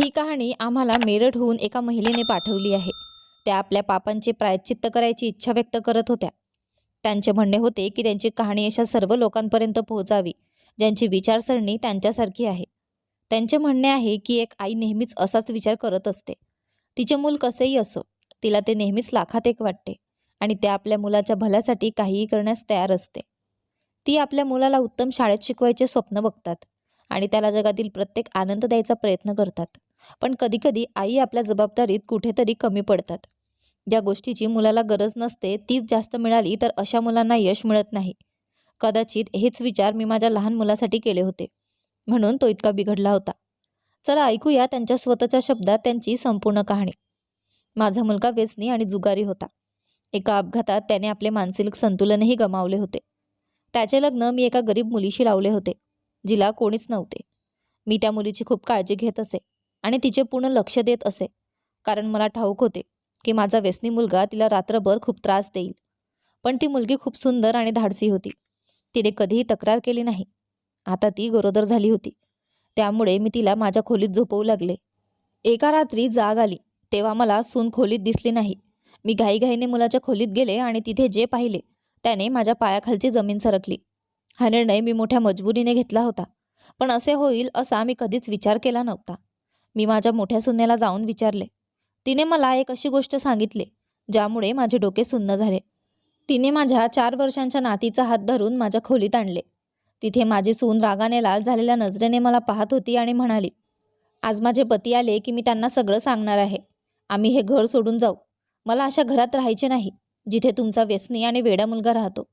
ही कहाणी आम्हाला मेरठहून एका महिलेने पाठवली आहे. त्या आपल्या पापांचे प्रायश्चित्त करायची इच्छा व्यक्त करत होत्या. त्यांचे म्हणणे होते की त्यांची कहाणी अशा सर्व लोकांपर्यंत पोहोचावी ज्यांची विचारसरणी त्यांच्यासारखी आहे. त्यांचे म्हणणे आहे की एक आई नेहमीच असाच विचार करत असते. तिचे मूल कसेही असो तिला ते नेहमीच लाखात एक वाटते आणि त्या आपल्या मुलाच्या भल्यासाठी काहीही करण्यास तयार असते. ती आपल्या मुलाला उत्तम शाळेत शिकवायचे स्वप्न बघतात आणि त्याला जगातील प्रत्येक आनंद द्यायचा प्रयत्न करतात. पण कधीकधी आई आपल्या जबाबदारीत कुठेतरी कमी पडतात. ज्या गोष्टीची मुलाला गरज नसते तीच जास्त मिळाली तर अशा मुलांना यश मिळत नाही. कदाचित हेच विचार मी माझ्या लहान मुलासाठी केले होते. म्हणून तो इतका बिघडला होता. चला ऐकूया त्यांच्या स्वतःच्या शब्दात त्यांची संपूर्ण कहाणी. माझा मुलगा व्यसनी आणि जुगारी होता. एका अपघातात त्याने आपले मानसिक संतुलनही गमावले होते. त्याचे लग्न मी एका गरीब मुलीशी लावले होते जिला कोणीच नव्हते. मी त्या मुलीची खूप काळजी घेत असे. आणि तिचे पूर्ण लक्ष देत असे. कारण मला ठाऊक होते की माझा व्यसनी मुलगा तिला रात्रभर खूप त्रास देईल. पण ती मुलगी खूप सुंदर आणि धाडसी होती. तिने कधीही तक्रार केली नाही. आता ती गरोदर झाली होती. त्यामुळे मी तिला माझ्या खोलीत झोपवू लागले. एका रात्री जाग आली. तेव्हा मला सून खोलीत दिसली नाही. मी घाईघाईने मुलाच्या खोलीत गेले आणि तिथे जे पाहिले त्याने माझ्या पायाखालची जमीन सरकली. हा निर्णय मी मोठ्या मजबुरीने घेतला होता. पण असे होईल असा मी कधीच विचार केला नव्हता. मी माझ्या मोठ्या सुनेला जाऊन विचारले. तिने मला एक अशी गोष्ट सांगितली ज्यामुळे माझे डोके सुन्न झाले. तिने माझ्या चार वर्षांच्या नातीचा हात धरून माझ्या खोलीत आणले. तिथे माझी सून रागाने लाल झालेल्या नजरेने मला पाहत होती आणि म्हणाली आज माझे पती आले की मी त्यांना सगळं सांगणार आहे. आम्ही हे घर सोडून जाऊ. मला अशा घरात राहायचे नाही जिथे तुमचा व्यसनी आणि वेडा मुलगा राहतो.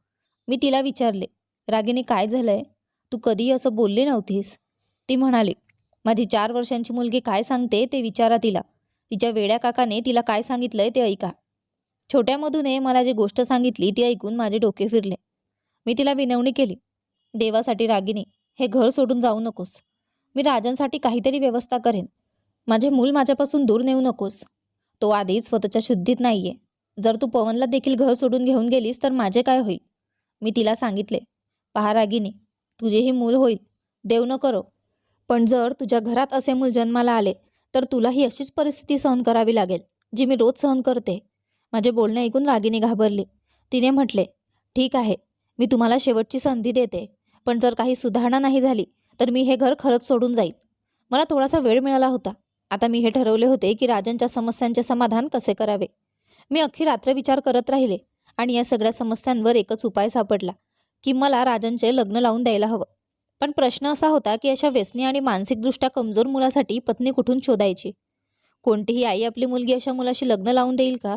मी तिला विचारले रागिनी काय झालंय? तू कधी असं बोलली नव्हतीस. ती म्हणाली माझी चार वर्षांची मुलगी काय सांगते ते विचारा तिला. तिच्या वेड्या काकाने तिला काय सांगितलंय ते ऐका. छोट्यामधूने मला जी गोष्ट सांगितली ती ऐकून माझे डोके फिरले. मी तिला विनवणी केली. देवासाठी रागिनी हे घर सोडून जाऊ नकोस. मी राजांसाठी काहीतरी व्यवस्था करेन. माझे मूल माझ्यापासून दूर नेऊ नकोस. तो आधीच स्वतःच्या शुद्धीत नाहीये. जर तू पवनला देखील घर सोडून घेऊन गेलीस तर माझे काय होईल? मी तिला सांगितले पहा रागिनी तुझेही मूल होईल. देव न करो. पण जर तुझ्या घरात असे मूल जन्माला आले तर तुलाही अशीच परिस्थिती सहन करावी लागेल जी मी रोज सहन करते. माझे बोलणे ऐकून रागिनी घाबरली. तिने म्हटले ठीक आहे मी तुम्हाला शेवटची संधी देते पण जर काही सुधारणा नाही झाली तर मी हे घर खरंच सोडून जाईल. मला थोडासा वेळ मिळाला होता. आता मी हे ठरवले होते की राजांच्या समस्यांचे समाधान कसे करावे. मी अख्खी रात्र विचार करत राहिले आणि या सगळ्या समस्यांवर एकच उपाय सापडला की मला राजांचे लग्न लावून द्यायला हवं. पण प्रश्न असा होता की अशा व्यसनी आणि मानसिकदृष्ट्या कमजोर मुलासाठी पत्नी कुठून शोधायची? कोणतीही आई आपली मुलगी अशा मुलाशी लग्न लावून देईल का?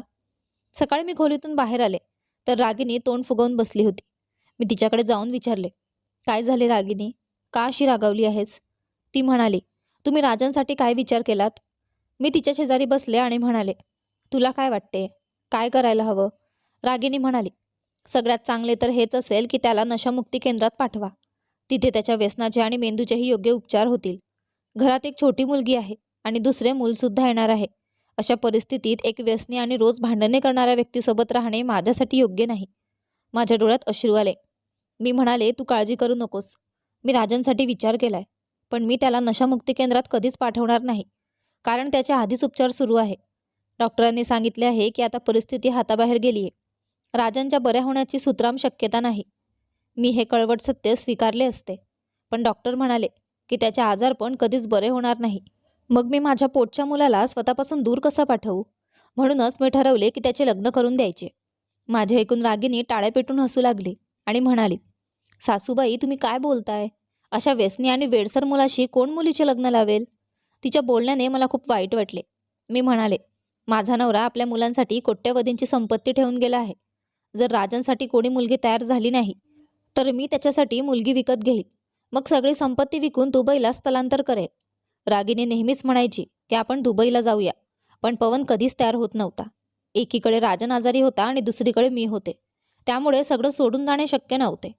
सकाळी मी खोलीतून बाहेर आले तर रागिनी तोंड फुगवून बसली होती. मी तिच्याकडे जाऊन विचारले काय झाले रागिनी? का अशी रागावली आहेस? ती म्हणाली तुम्ही राजांसाठी काय विचार केलात? मी तिच्या शेजारी बसले आणि म्हणाले तुला काय वाटते? काय करायला हवं? रागिनी म्हणाली सगळ्यात चांगले तर हेच असेल की त्याला नशामुक्ती केंद्रात पाठवा. तिथे त्याच्या व्यसनाचे आणि मेंदूचेही योग्य उपचार होतील. घरात एक छोटी मुलगी आहे आणि दुसरे मूलसुद्धा येणार आहे. अशा परिस्थितीत एक व्यसनी आणि रोज भांडणे करणाऱ्या व्यक्तीसोबत राहणे माझ्यासाठी योग्य नाही. माझ्या डोळ्यात अश्रू आले. मी म्हणाले तू काळजी करू नकोस. मी राजांसाठी विचार केलाय पण मी त्याला नशामुक्ती केंद्रात कधीच पाठवणार नाही. कारण त्याच्या आधीच उपचार सुरू आहे. डॉक्टरांनी सांगितले आहे की आता परिस्थिती हाताबाहेर गेली आहे राजांच्या बऱ्या होण्याची सुतराम शक्यता नाही. मी हे कळवट सत्य स्वीकारले असते. पण डॉक्टर म्हणाले की त्याचे आजारपण कधीच बरे होणार नाही. मग मी माझ्या पोटच्या मुलाला स्वतःपासून दूर कसा पाठवू? म्हणूनच मी ठरवले की त्याचे लग्न करून द्यायचे. माझे ऐकून रागिनी टाळे पेटून हसू लागली आणि म्हणाली सासूबाई तुम्ही काय बोलताय? अशा व्यसनी आणि वेडसर मुलाशी कोण मुलीचे लग्न लावेल? तिच्या बोलण्याने मला खूप वाईट वाटले. मी म्हणाले माझा नवरा आपल्या मुलांसाठी कोट्यवधींची संपत्ती ठेवून गेला आहे. जर राजांसाठी कोणी मुलगी तयार झाली नाही तर मी त्याच्यासाठी मुलगी विकत घेईल. मग सगळी संपत्ती विकून दुबईला स्थलांतर करेल. रागिनी नेहमीच म्हणायची की आपण दुबईला जाऊया. पण पवन कधीच तयार होत नव्हता. एकीकडे राजन आजारी होता आणि दुसरीकडे मी होते. त्यामुळे सगळं सोडून जाणे शक्य नव्हते.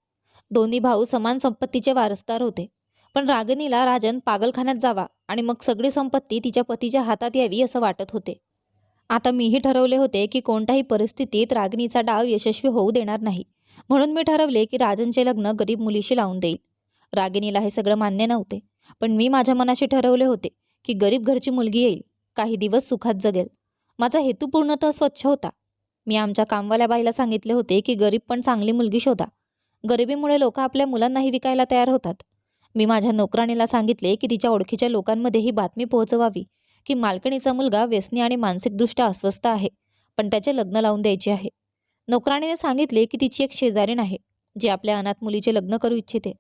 दोन्ही भाऊ समान संपत्तीचे वारसदार होते. पण रागिनीला राजन पागलखान्यात जावा आणि मग सगळी संपत्ती तिच्या पतीच्या हातात यावी असं वाटत होते. आता मीही ठरवले होते की कोणत्याही परिस्थितीत रागिनीचा डाव यशस्वी होऊ देणार नाही. म्हणून मी ठरवले की राजनचे लग्न गरीब मुलीशी लावून देईल. रागिनीला हे सगळं मान्य नव्हते पण मी माझ्या मनाशी ठरवले होते की गरीब घरची मुलगी येईल काही दिवस सुखात जगेल. माझा हेतू पूर्णतः स्वच्छ होता. मी आमच्या कामवाल्या बाईला सांगितले होते की गरीब पण चांगली मुलगी शोधा. गरिबीमुळे लोक आपल्या मुलांनाही विकायला तयार होतात. मी माझ्या नोकराणीला सांगितले की तिच्या ओळखीच्या लोकांमध्ये ही बातमी पोहोचवावी की मालकणीचा मुलगा व्यसनी आणि मानसिकदृष्ट्या अस्वस्थ आहे पण त्याचे लग्न लावून द्यायचे आहे. नोकराणीने सांगितले की तिची एक शेजारीण आहे जी आपल्या अनाथ मुलीचे लग्न करू इच्छिते.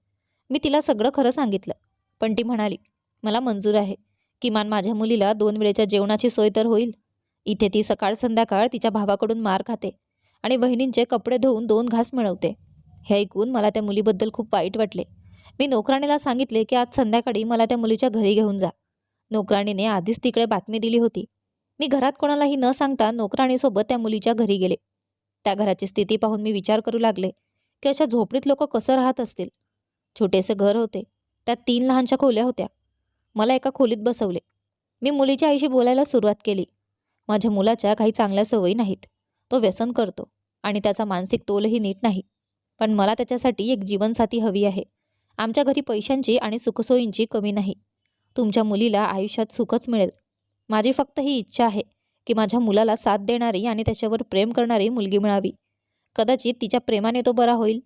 मी तिला सगळं खरं सांगितलं पण ती म्हणाली मला मंजूर आहे. किमान माझ्या मुलीला दोन वेळेच्या जेवणाची सोय तर होईल. इथे ती सकाळ संध्याकाळ तिच्या भावाकडून मार खाते आणि बहिणींचे कपडे धुवून दोन घास मिळवते. हे ऐकून मला त्या मुलीबद्दल खूप वाईट वाटले. मी नोकराणीला सांगितले की आज संध्याकाळी मला त्या मुलीच्या घरी घेऊन जा. नोकराणीने आधीच तिकडे बातमी दिली होती. मी घरात कोणालाही न सांगता नोकराणीसोबत त्या मुलीच्या घरी गेले. त्या घराची स्थिती पाहून मी विचार करू लागले की अशा झोपडीत लोक कसं राहत असतील? छोटेसे घर होते त्यात तीन लहानशा खोल्या होत्या. मला एका खोलीत बसवले. मी मुलीच्या आईशी बोलायला सुरुवात केली. माझ्या मुलाच्या काही चांगल्या सवयी नाहीत. तो व्यसन करतो आणि त्याचा मानसिक तोलही नीट नाही. पण मला त्याच्यासाठी एक जीवनसाथी हवी आहे. आमच्या घरी पैशांची आणि सुखसोयींची कमी नाही. तुमच्या मुलीला आयुष्यात सुखच मिळेल. माझी फक्त ही इच्छा आहे की माझ्या मुलाला साथ देणारी आणि त्याच्यावर प्रेम करणारी मुलगी मिळावी. कदाचित तिच्या प्रेमाने तो बरा होईल.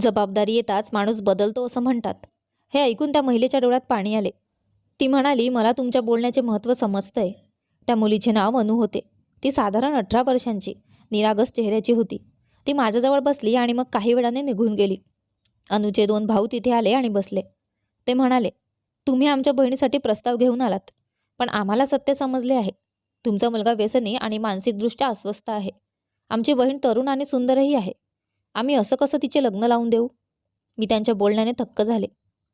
जबाबदारी येताच माणूस बदलतो असं म्हणतात. हे ऐकून त्या महिलेच्या डोळ्यात पाणी आले. ती म्हणाली मला तुमच्या बोलण्याचे महत्त्व समजतंय. त्या मुलीचे नाव अनु होते. ती साधारण अठरा वर्षांची. निरागस चेहऱ्याची होती. ती माझ्याजवळ बसली आणि मग काही वेळाने निघून गेली. अनुचे दोन भाऊ तिथे आले आणि बसले. ते म्हणाले तुम्ही आमच्या बहिणीसाठी प्रस्ताव घेऊन आलात. पण आम्हाला सत्य समजले आहे. तुमचा मुलगा व्यसनी आणि मानसिकदृष्ट्या अस्वस्थ आहे. आमची बहीण तरुण आणि सुंदरही आहे. आम्ही असं कसं तिचे लग्न लावून देऊ? मी त्यांच्या बोलण्याने थक्क झाले.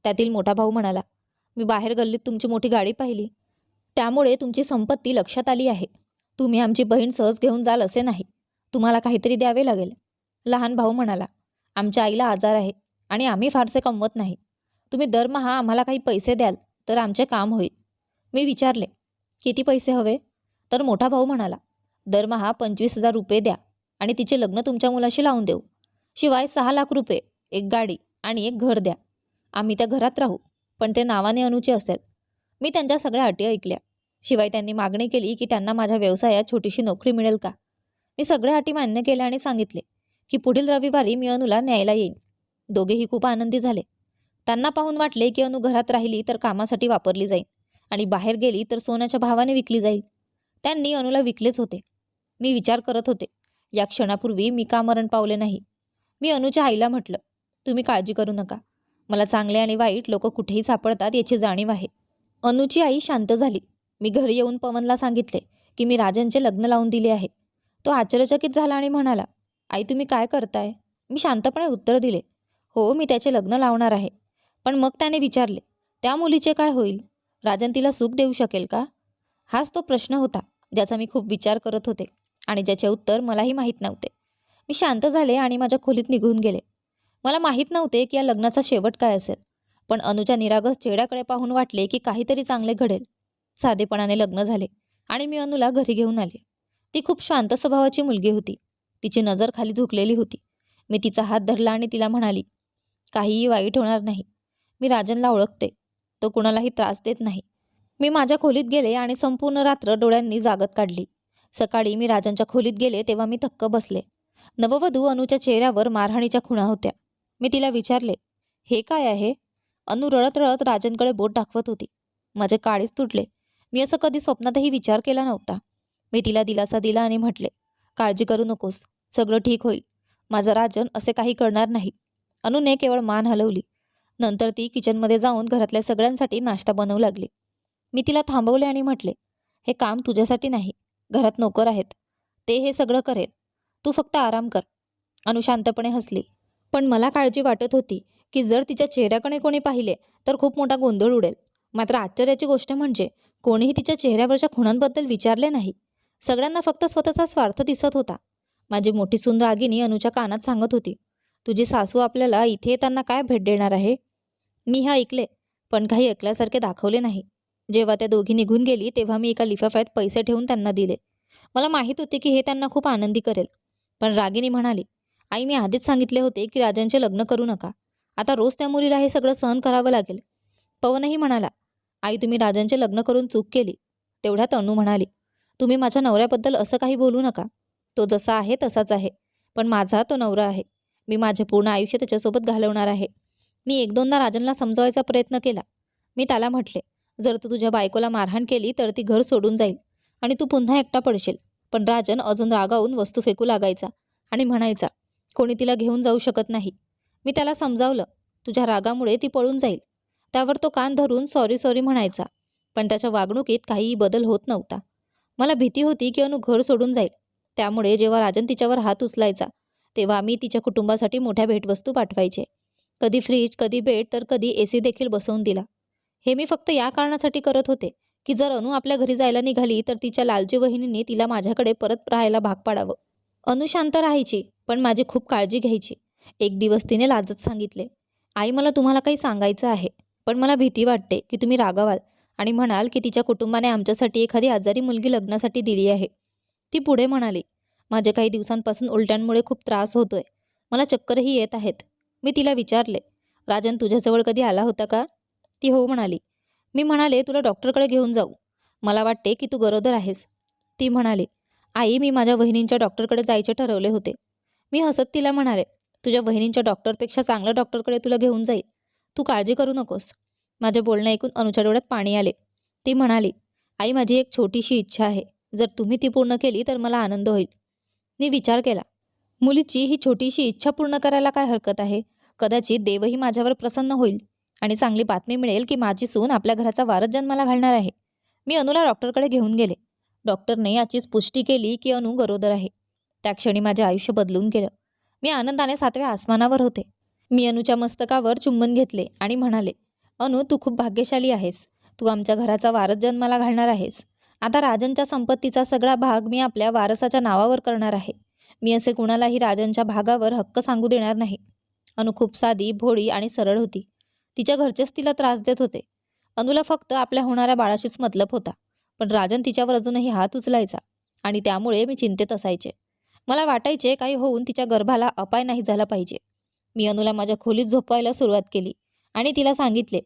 त्यातील मोठा भाऊ म्हणाला मी बाहेर गल्लीत तुमची मोठी गाडी पाहिली. त्यामुळे तुमची संपत्ती लक्षात आली आहे. तुम्ही आमची बहीण सहज घेऊन जाल असे नाही. तुम्हाला काहीतरी द्यावे लागेल. लहान भाऊ म्हणाला आमच्या आईला आजार आहे आणि आम्ही फारसे कमवत नाही. तुम्ही दरमहा आम्हाला काही पैसे द्याल तर आमचे काम होईल. मी विचारले किती पैसे हवे? तर मोठा भाऊ म्हणाला दरमहा पंचवीस हजार रुपये द्या आणि तिचे लग्न तुमच्या मुलाशी लावून देऊ. शिवाय सहा लाख रुपये एक गाडी आणि एक घर द्या. आम्ही त्या घरात राहू पण ते नावाने अनुचे असेल मी त्यांच्या सगळ्या अटी ऐकल्या. शिवाय त्यांनी मागणी केली की त्यांना माझ्या व्यवसायात छोटीशी नोकरी मिळेल का? मी सगळ्या अटी मान्य केल्या आणि सांगितले की पुढील रविवारी मी अनुला न्यायला येईन. दोघेही खूप आनंदी झाले. त्यांना पाहून वाटले की अनु घरात राहिली तर कामासाठी वापरली जाईल आणि बाहेर गेली तर सोन्याच्या भावाने विकली जाईल. त्यांनी अनुला विकलेच होते. मी विचार करत होते. या क्षणापूर्वी मी का मरण पावले नाही? मी अनुच्या आईला म्हटलं तुम्ही काळजी करू नका. मला चांगले आणि वाईट लोक कुठेही सापडतात याची जाणीव आहे. अनुची आई शांत झाली. मी घरी येऊन पवनला सांगितले की मी राजनचे लग्न लावून दिले आहे. तो आश्चर्यचकित झाला आणि म्हणाला आई तुम्ही काय करताय? मी शांतपणे उत्तर दिले हो मी त्याचे लग्न लावणार आहे. पण मग त्याने विचारले त्या मुलीचे काय होईल? राजन तिला सुख देऊ शकेल का? हाच तो प्रश्न होता. ज्याचा मी खूप विचार करत होते आणि ज्याचे उत्तर मलाही माहीत नव्हते. मी शांत झाले आणि माझ्या खोलीत निघून गेले. मला माहीत नव्हते की या लग्नाचा शेवट काय असेल पण अनुच्या निरागस चेहऱ्याकडे पाहून वाटले की काहीतरी चांगले घडेल. साधेपणाने लग्न झाले आणि मी अनुला घरी घेऊन आले. ती खूप शांत स्वभावाची मुलगी होती. तिची नजर खाली झुकलेली होती. मी तिचा हात धरला आणि तिला म्हणाली काहीही वाईट होणार नाही. मी राजनला ओळखते. तो कुणालाही त्रास देत नाही. मी माझ्या खोलीत गेले आणि संपूर्ण रात्र डोळ्यांनी जागत काढली. सकाळी मी राजांच्या खोलीत गेले तेव्हा मी थक्क बसले. नववधू अनुच्या चेहऱ्यावर मारहाणीच्या खुणा होत्या. मी तिला विचारले हे काय आहे? अनु रडत रडत राजनकडे बोट दाखवत होती. माझे काळीच तुटले. मी असं कधी स्वप्नातही विचार केला नव्हता. मी तिला दिलासा दिला आणि म्हटले काळजी करू नकोस. सगळं ठीक होईल. माझा राजन असे काही करणार नाही. अनुने केवळ मान हलवली. नंतर ती किचनमध्ये जाऊन घरातल्या सगळ्यांसाठी नाश्ता बनवू लागली. मी तिला थांबवले आणि म्हटले हे काम तुझ्यासाठी नाही. घरात नोकर आहेत. ते हे सगळं करेल. तू फक्त आराम कर. अनु शांतपणे हसली. पण मला काळजी वाटत होती की जर तिच्या चेहऱ्याकडे कोणी पाहिले तर खूप मोठा गोंधळ उडेल. मात्र आश्चर्याची गोष्ट म्हणजे कोणीही तिच्या चेहऱ्यावरच्या खुणांबद्दल विचारले नाही. सगळ्यांना फक्त स्वतःचा स्वार्थ दिसत होता. माझी मोठी सून रागिनी अनुच्या कानात सांगत होती तुझी सासू आपल्याला इथे येताना काय भेट देणार आहे? मी हे ऐकले पण काही ऐकल्यासारखे दाखवले नाही. जेव्हा त्या दोघी निघून गेली तेव्हा मी एका लिफाफ्यात पैसे ठेवून त्यांना दिले. मला माहीत होते की हे त्यांना खूप आनंदी करेल. पण रागिनी म्हणाली आई मी आधीच सांगितले होते की राजांचे लग्न करू नका. आता रोज त्या मुलीला हे सगळं सहन करावं लागेल. पवनही म्हणाला आई तुम्ही राजांचे लग्न करून चूक केली. तेवढ्यात अनु म्हणाली तुम्ही माझ्या नवऱ्याबद्दल असं काही बोलू नका. तो जसा आहे तसाच आहे पण माझा तो नवरा आहे. मी माझे पूर्ण आयुष्य त्याच्यासोबत घालवणार आहे. मी एक दोनदा राजनला समजावायचा प्रयत्न केला. मी त्याला म्हटले जर तू तुझ्या बायकोला मारहाण केली तर ती घर सोडून जाईल आणि तू पुन्हा एकटा पडशील. पण राजन अजून रागावून वस्तू फेकू लागायचा आणि म्हणायचा कोणी तिला घेऊन जाऊ शकत नाही. मी त्याला समजावलं. तुझ्या रागामुळे ती पळून जाईल. त्यावर तो कान धरून सॉरी सॉरी म्हणायचा. पण त्याच्या वागणुकीत काहीही बदल होत नव्हता. मला भीती होती की अनु घर सोडून जाईल. त्यामुळे जेव्हा राजन तिच्यावर हात उचलायचा तेव्हा मी तिच्या कुटुंबासाठी मोठ्या भेटवस्तू पाठवायचे. कधी फ्रीज कधी बेड तर कधी ए सी देखील बसवून दिला. हे मी फक्त या कारणासाठी करत होते की जर अनु आपल्या घरी जायला निघाली तर तिच्या लालची वहिनीने तिला माझ्याकडे परत राहायला भाग पाडावं. अनु शांत राहायची पण माझी खूप काळजी घ्यायची. एक दिवस तिने लाजत सांगितले आई मला तुम्हाला काही सांगायचं आहे पण मला भीती वाटते की तुम्ही रागावाल आणि म्हणाल की तिच्या कुटुंबाने आमच्यासाठी एखादी आजारी मुलगी लग्नासाठी दिली आहे. ती पुढे म्हणाली माझ्या काही दिवसांपासून उलट्यांमुळे खूप त्रास होतोय. मला चक्करही येत आहेत. मी तिला विचारले राजन तुझ्याजवळ कधी आला होता का? ती हो म्हणाली. मी म्हणाले तुला डॉक्टरकडे घेऊन जाऊ. मला वाटते की तू गरोदर आहेस. ती म्हणाली आई मी माझ्या वहिनींच्या डॉक्टरकडे जायचे ठरवले होते. मी हसत तिला म्हणाले तुझ्या वहिनींच्या डॉक्टरपेक्षा चांगल्या डॉक्टरकडे तुला घेऊन जाईल. तू काळजी करू नकोस. माझे बोलणं ऐकून अनुच्या डोळ्यात पाणी आले. ती म्हणाली आई माझी एक छोटीशी इच्छा आहे. जर तुम्ही ती पूर्ण केली तर मला आनंद होईल. मी विचार केला मुलीची ही छोटीशी इच्छा पूर्ण करायला काय हरकत आहे? कदाचित देवही माझ्यावर प्रसन्न होईल. आणि चांगली बातमी मिळेल की माझी सून आपल्या घराचा वारस जन्माला घालणार आहे. मी अनुला डॉक्टरकडे घेऊन गेले. डॉक्टरने याचीच पुष्टी केली की अनु गरोदर आहे. त्या क्षणी माझे आयुष्य बदलून गेलं. मी आनंदाने सातव्या आसमानावर होते. मी अनुच्या मस्तकावर चुंबन घेतले आणि म्हणाले अनु तू खूप भाग्यशाली आहेस. तू आमच्या घराचा वारस जन्माला घालणार आहेस. आता राजनच्या संपत्तीचा सगळा भाग मी आपल्या वारसाच्या नावावर करणार आहे. मी असे कुणालाही राजनच्या भागावर हक्क सांगू देणार नाही. अनु खूप साधी भोळी आणि सरळ होती. तिच्या घरचेच तिला त्रास देत होते. अनुला फक्त आपल्या होणाऱ्या बाळाशीच मतलब होता. पण राजन तिच्यावर अजूनही हात उचलायचा आणि त्यामुळे मी चिंतेत असायचे. मला वाटायचे काही होऊन तिच्या गर्भाला अपाय नाही झाला पाहिजे. मी अनुला माझ्या खोलीत झोपवायला सुरुवात केली आणि तिला सांगितले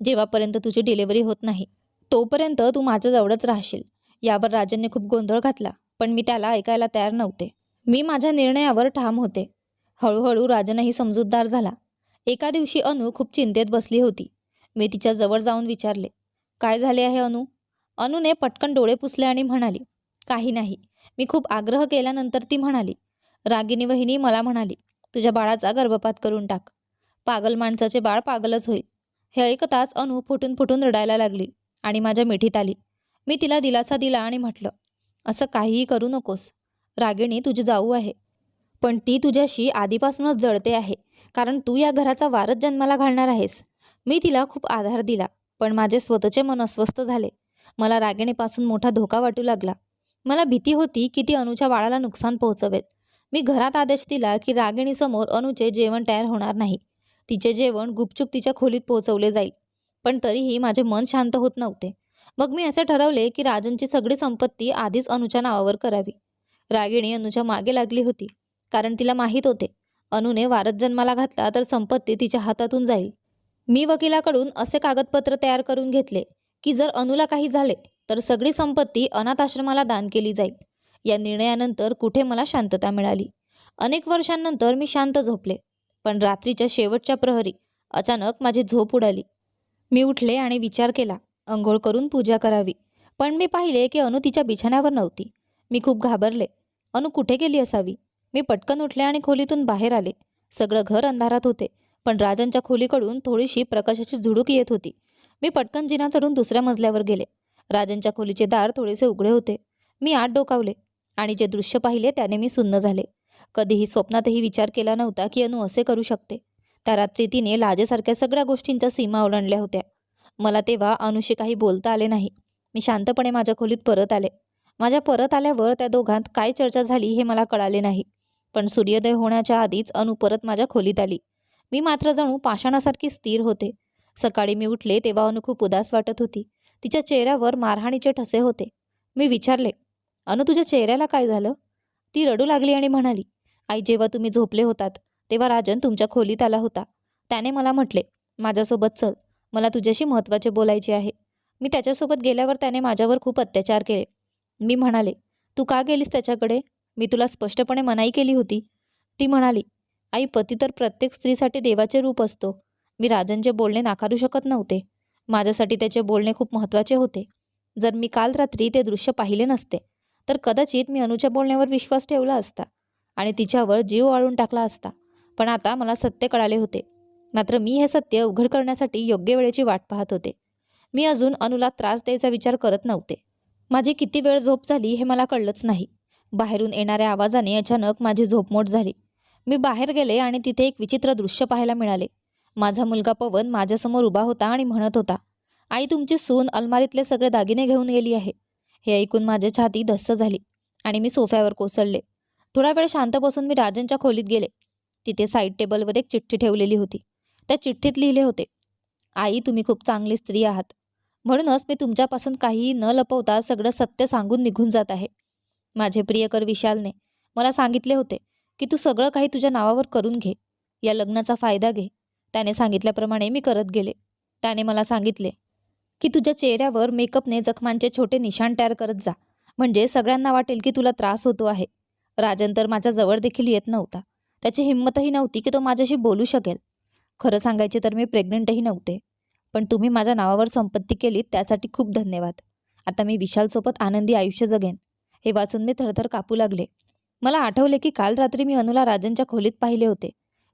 जेव्हापर्यंत तुझी डिलिव्हरी होत नाही तोपर्यंत तू माझ्याजवळच राहशील. यावर राजनने खूप गोंधळ घातला पण मी त्याला ऐकायला तयार नव्हते. मी माझ्या निर्णयावर ठाम होते. हळूहळू राजनही समजूतदार झाला. एका दिवशी अनु खूप चिंतेत बसली होती. मी तिच्या जवळ जाऊन विचारले काय झाले आहे अनु? अनुने पटकन डोळे पुसले आणि म्हणाली काही नाही. मी खूप आग्रह केल्यानंतर ती म्हणाली रागिनी वहिनी मला म्हणाली तुझ्या बाळाचा गर्भपात करून टाक. पागल माणसाचे बाळ पागलच होईल. हे ऐकताच अनु फुटून फुटून रडायला लागली आणि माझ्या मिठीत आली. मी तिला दिलासा दिला आणि म्हटलं असं काहीही करू नकोस. रागिणी तुझी जाऊ आहे. पण ती तुझ्याशी आधीपासूनच जळते आहे कारण तू या घराचा वारच जन्माला घालणार आहेस. मी तिला खूप आधार दिला पण माझे स्वतःचे मन अस्वस्थ झाले. मला रागिणीपासून मोठा धोका वाटू लागला. मला भीती होती की ती अनुच्या बाळाला नुकसान पोहोचवेल. मी घरात आदेश दिला की रागिणीसमोर अनुचे जेवण तयार होणार नाही. तिचे जेवण गुपचूप तिच्या खोलीत पोहोचवले जाईल. पण तरीही माझे मन शांत होत नव्हते. मग मी असे ठरवले की राजनची सगळी संपत्ती आधीच अनुच्या नावावर करावी. रागिणी अनुच्या मागे लागली होती. कारण तिला माहीत होते. अनुने वारत जन्माला घातला तर संपत्ती तिच्या हातातून जाईल. मी वकिलाकडून असे कागदपत्र तयार करून घेतले की जर अनुला काही झाले तर सगळी संपत्ती अनाथ आश्रमाला दान केली जाईल. या निर्णयानंतर कुठे मला शांतता मिळाली. अनेक वर्षांनंतर मी शांत झोपले पण रात्रीच्या शेवटच्या प्रहरी अचानक माझी झोप उडाली. मी उठले आणि विचार केला अंघोळ करून पूजा करावी पण मी पाहिले की अनु तिच्या बिछाण्यावर नव्हती. मी खूप घाबरले. अनु कुठे गेली असावी? मी पटकन उठले आणि खोलीतून बाहेर आले. सगळं घर अंधारात होते पण राजांच्या खोलीकडून थोडीशी प्रकाशाची झुडूक येत होती. मी पटकन जिना चढून दुसऱ्या मजल्यावर गेले. राजांच्या खोलीचे दार थोडेसे उघडे होते. मी आत डोकावले आणि जे दृश्य पाहिले त्याने मी सुन्न झाले. कधीही स्वप्नातही विचार केला नव्हता की अनु असे करू शकते. त्या रात्री तिने लाजेसारख्या सगळ्या गोष्टींच्या सीमा ओलांडल्या होत्या. मला तेव्हा अनुशी काही बोलता आले नाही. मी शांतपणे माझ्या खोलीत परत आले. माझ्या परत आल्यावर त्या दोघांत काय चर्चा झाली हे मला कळाले नाही. पण सूर्योदय होण्याच्या आधीच अनु परत माझ्या खोलीत आली. मी मात्र जणू पाषाणासारखी स्थिर होते. सकाळी मी उठले तेव्हा अनु खूप उदास वाटत होती. तिच्या चेहऱ्यावर मारहाणीचे ठसे होते. मी विचारले अनु तुझ्या चेहऱ्याला काय झालं? ती रडू लागली आणि म्हणाली आई जेव्हा तुम्ही झोपले होतात तेव्हा राजन तुमच्या खोलीत आला होता. त्याने मला म्हटले माझ्यासोबत चल. मला तुझ्याशी महत्त्वाचे बोलायचे आहे. मी त्याच्यासोबत गेल्यावर त्याने माझ्यावर खूप अत्याचार केले. मी म्हणाले तू का गेलीस त्याच्याकडे? मी तुला स्पष्टपणे मनाई केली होती. ती म्हणाली आई पती तर प्रत्येक स्त्रीसाठी देवाचे रूप असतो. मी राजनचे बोलणे नाकारू शकत नव्हते. माझ्यासाठी त्याचे बोलणे खूप महत्त्वाचे होते. जर मी काल रात्री ते दृश्य पाहिले नसते तर कदाचित मी अनुच्या बोलण्यावर विश्वास ठेवला असता आणि तिच्यावर जीव वाळून टाकला असता. पण आता मला सत्य कळाले होते. मात्र मी हे सत्य उघड करण्यासाठी योग्य वेळेची वाट पाहत होते. मी अजून अनुला त्रास द्यायचा विचार करत नव्हते. माझी किती वेळ झोप झाली हे मला कळलंच नाही. बाहेरून येणाऱ्या आवाजाने अचानक माझी झोपमोड झाली. मी बाहेर गेले आणि तिथे एक विचित्र दृश्य पाहायला मिळाले. माझा मुलगा पवन माझ्यासमोर उभा होता आणि म्हणत होता आई तुमची सून अलमारीतले सगळे दागिने घेऊन गेली आहे. हे ऐकून माझी छाती धस्स झाली आणि मी सोफ्यावर कोसळले. थोडा वेळ शांत बसून मी राजनच्या खोलीत गेले. तिथे साईड टेबलवर एक चिठ्ठी ठेवलेली होती. त्या चिठ्ठीत लिहिले होते आई तुम्ही खूप चांगली स्त्री आहात. म्हणूनच मी तुमच्यापासून काहीही न लपवता सगळं सत्य सांगून निघून जात आहे. माझे प्रियकर विशालने मला सांगितले होते की तू सगळं काही तुझ्या नावावर करून घे. या लग्नाचा फायदा घे. त्याने सांगितल्याप्रमाणे मी करत गेले. त्याने मला सांगितले की तुझ्या चेहऱ्यावर मेकअपने जखमांचे छोटे निशाण तयार करत जा. म्हणजे सगळ्यांना वाटेल की तुला त्रास होतो आहे. राजन तर माझ्या जवळ देखील येत नव्हता. त्याची हिंमतही नव्हती की तो माझ्याशी बोलू शकेल. खरं सांगायचे तर मी प्रेग्नंटही नव्हते. पण तुम्ही माझ्या नावावर संपत्ती केलीत त्यासाठी खूप धन्यवाद. आता मी विशालसोबत आनंदी आयुष्य जगेन. हे वाचून मी थरथर कापू लागले. मला आठवले की काल रात्री मी अनुला राजनच्या खोलीत पाहिले होते.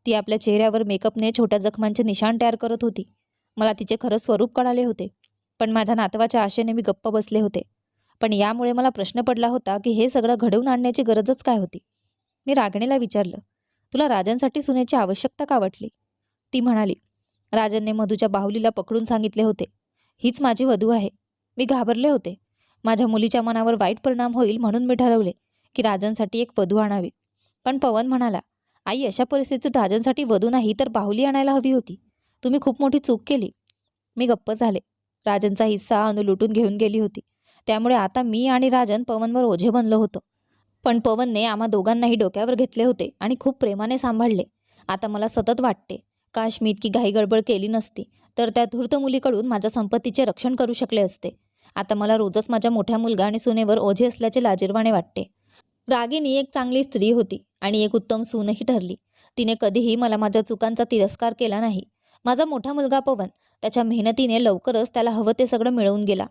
ती आपल्या चेहऱ्यावर मेकअपने छोट्या जखमांचे निशाण तयार करत होती. मला तिचे खरं स्वरूप कळाले होते. पण माझ्या नातवाच्या आशेने मी गप्प बसले होते. पण यामुळे मला प्रश्न पडला होता की हे सगळं घडवून आणण्याची गरजच काय होती? मी रागणीला विचारलं तुला राजनसाठी सुनेची आवश्यकता का वाटली? ती म्हणाली राजनने मधूच्या बाहुलीला पकडून सांगितले होते. हीच माझी वधू आहे. मी घाबरले होते. माझ्या मुलीच्या मनावर वाईट परिणाम होईल म्हणून मी ठरवले की राजनसाठी एक वधू आणावी. पण पवन म्हणाला आई अशा परिस्थितीत राजनसाठी वधू नाही तर बाहुली आणायला हवी होती. तुम्ही खूप मोठी चूक केली. मी गप्प झाले. राजनचा हिस्सा अनु लुटून घेऊन गेली होती. त्यामुळे आता मी आणि राजन पवनवर ओझे बनलो होतो. पण पवनने आम्हा दोघांनाही डोक्यावर घेतले होते आणि खूप प्रेमाने सांभाळले. आता मला सतत वाटते काश मी इतकी घाई गडबड केली नसती तर त्या धूर्त मुलीकडून माझ्या संपत्तीचे रक्षण करू शकले असते. आता मला रोजच माझ्या मोठ्या मुलगा आणि सुनेवर ओझे असल्याचे लाजीरवाणे वाटते. रागिनी एक चांगली स्त्री होती आणि एक उत्तम सूनही ठरली. तिने कधीही मला माझ्या चुकांचा तिरस्कार केला नाही. माझा मोठा मुलगा पवन त्याच्या मेहनतीने लवकरच त्याला हवं ते सगळं मिळवून गेला.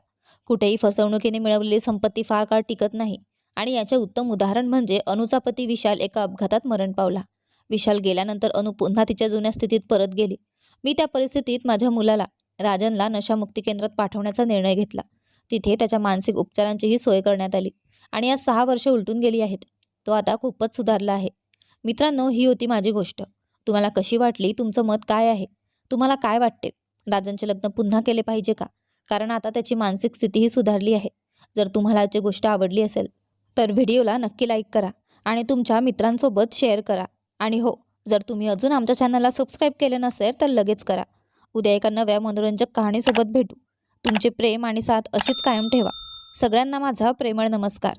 कुठेही फसवणुकीने मिळवलेली संपत्ती फार काळ टिकत नाही आणि याचे उत्तम उदाहरण म्हणजे अनुचा पती विशाल एका अपघातात मरण पावला. विशाल गेल्यानंतर अनु पुन्हा तिच्या जुन्या स्थितीत परत गेली. मी त्या परिस्थितीत माझ्या मुलाला राजनला नशामुक्ती केंद्रात पाठवण्याचा निर्णय घेतला. तिथे त्याच्या मानसिक उपचारांचीही सोय करण्यात आली आणि आज सहा वर्षे उलटून गेली आहेत. तो आता खूपच सुधारला आहे. मित्रांनो ही होती माझी गोष्ट. तुम्हाला कशी वाटली? तुमचं मत काय आहे? तुम्हाला काय वाटते? राजनचे लग्न पुन्हा केले पाहिजे का? कारण आता त्याची मानसिक स्थितीही सुधारली आहे. जर तुम्हाला आजची गोष्ट आवडली असेल तर व्हिडिओला नक्की लाईक करा आणि तुमच्या मित्रांसोबत शेअर करा. आणि हो जर तुम्ही अजून आमच्या चॅनलला सबस्क्राईब केले नसेल तर लगेच करा. उद्या एका नव्या मनोरंजक कहाणीसोबत भेटू. तुमचे प्रेम आणि साथ अशीच कायम ठेवा. सगळ्यांना माझा प्रेमळ नमस्कार.